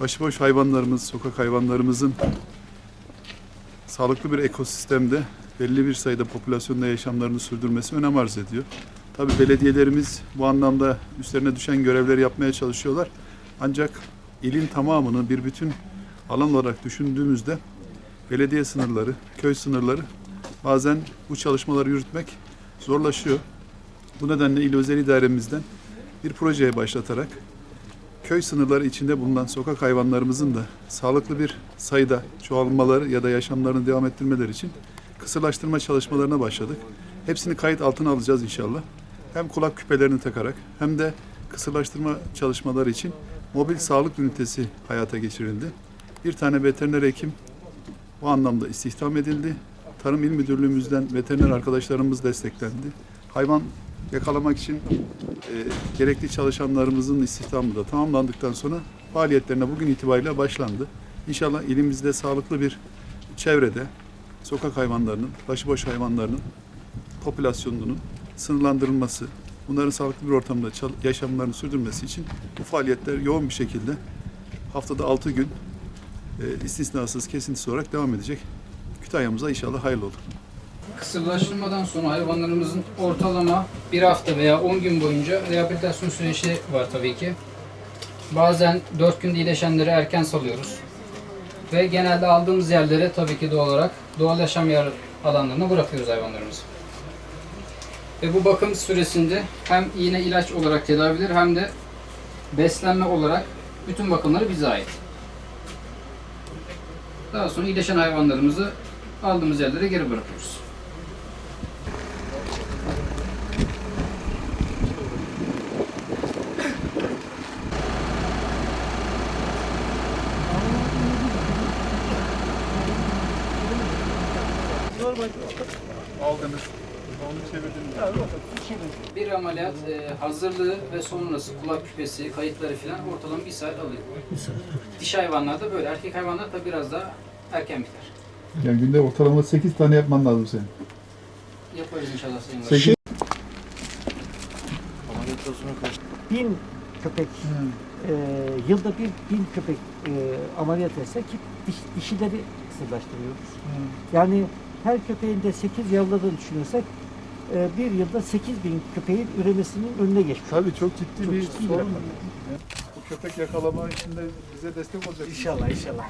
başıboş hayvanlarımız, sokak hayvanlarımızın sağlıklı bir ekosistemde belli bir sayıda popülasyonda yaşamlarını sürdürmesi önem arz ediyor. Tabii belediyelerimiz bu anlamda üstlerine düşen görevleri yapmaya çalışıyorlar. Ancak ilin tamamını bir bütün alan olarak düşündüğümüzde belediye sınırları, köy sınırları bazen bu çalışmaları yürütmek zorlaşıyor. Bu nedenle il özel idaremizden bir projeye başlatarak köy sınırları içinde bulunan sokak hayvanlarımızın da sağlıklı bir sayıda çoğalmaları ya da yaşamlarını devam ettirmeleri için kısırlaştırma çalışmalarına başladık. Hepsini kayıt altına alacağız inşallah. Hem kulak küpelerini takarak hem de kısırlaştırma çalışmaları için mobil sağlık ünitesi hayata geçirildi. Bir tane veteriner hekim bu anlamda istihdam edildi. Tarım İl Müdürlüğümüzden veteriner arkadaşlarımız desteklendi. Hayvan yakalamak için e, gerekli çalışanlarımızın istihdamı da tamamlandıktan sonra faaliyetlerine bugün itibariyle başlandı. İnşallah ilimizde sağlıklı bir çevrede sokak hayvanlarının, başıboş hayvanlarının popülasyonunun sınırlandırılması, bunların sağlıklı bir ortamda yaşamlarını sürdürmesi için bu faaliyetler yoğun bir şekilde haftada 6 gün e, istisnasız, kesintisiz olarak devam edecek. Kütahya'mıza inşallah hayırlı olur. Kısırlaştırmadan sonra hayvanlarımızın ortalama bir hafta veya 10 gün boyunca rehabilitasyon süreci var tabii ki. Bazen 4 günde iyileşenleri erken salıyoruz. Ve genelde aldığımız yerlere tabii ki doğal olarak doğal yaşam yer alanlarına bırakıyoruz hayvanlarımızı. Ve bu bakım süresinde hem iğne ilaç olarak tedaviler hem de beslenme olarak bütün bakımları bize ait. Daha sonra iyileşen hayvanlarımızı aldığımız yerlere geri bırakıyoruz. Aldınız. Onu çevirdiniz. Bir ameliyat e, hazırlığı ve sonrası kulak küpesi, kayıtları falan ortalama bir saat alıyor. Diş hayvanlarda böyle, erkek hayvanlar tabi biraz daha erken biter. Yani günde ortalama 8 tane yapman lazım senin. Yaparız inşallah Sayın Valim. 8 bin köpek e, yılda bir bin köpek e, ameliyat etse ki diş, dişileri kısırlaştırıyoruz. Yani her köpeğin de 8 yavruladığını düşünürsek e, bir yılda 8 bin köpeğin üremesinin önüne geçmiş. Tabii çok ciddi Çok bir ciddi bir sorun. rakam. Bu köpek yakalama işinde bize destek olacak. İnşallah inşallah.